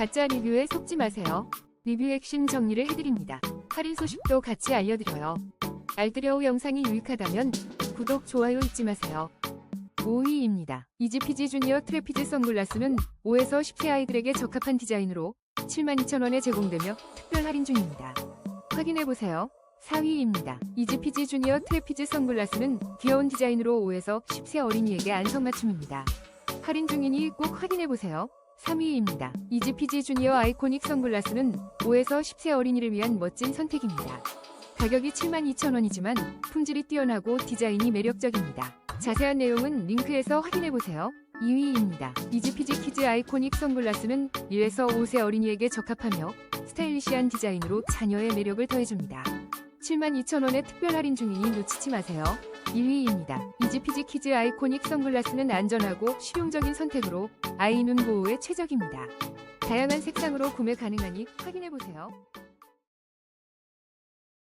가짜 리뷰에 속지 마세요. 리뷰 핵심 정리를 해드립니다. 할인 소식도 같이 알려드려요. 알뜰여우 영상이 유익하다면 구독, 좋아요 잊지 마세요. 5위입니다. 이지피지 주니어 트래피즈 선글라스는 5에서 10세 아이들에게 적합한 디자인으로 72,000원에 제공되며 특별 할인 중입니다. 확인해보세요. 4위입니다. 이지피지 주니어 트래피즈 선글라스는 귀여운 디자인으로 5에서 10세 어린이에게 안성맞춤입니다. 할인 중이니 꼭 확인해보세요. 3위입니다. 이지피지 주니어 아이코닉 선글라스는 5에서 10세 어린이를 위한 멋진 선택입니다. 가격이 72,000원이지만 품질이 뛰어나고 디자인이 매력적입니다. 자세한 내용은 링크에서 확인해보세요. 2위입니다. 이지피지 키즈 아이코닉 선글라스는 1에서 5세 어린이에게 적합하며 스타일리시한 디자인으로 자녀의 매력을 더해줍니다. 72,000원의 특별 할인 중이니 놓치지 마세요. 1위입니다. 이지피지 키즈 아이코닉 선글라스는 안전하고 실용적인 선택으로 아이 눈 보호에 최적입니다. 다양한 색상으로 구매 가능하니 확인해보세요.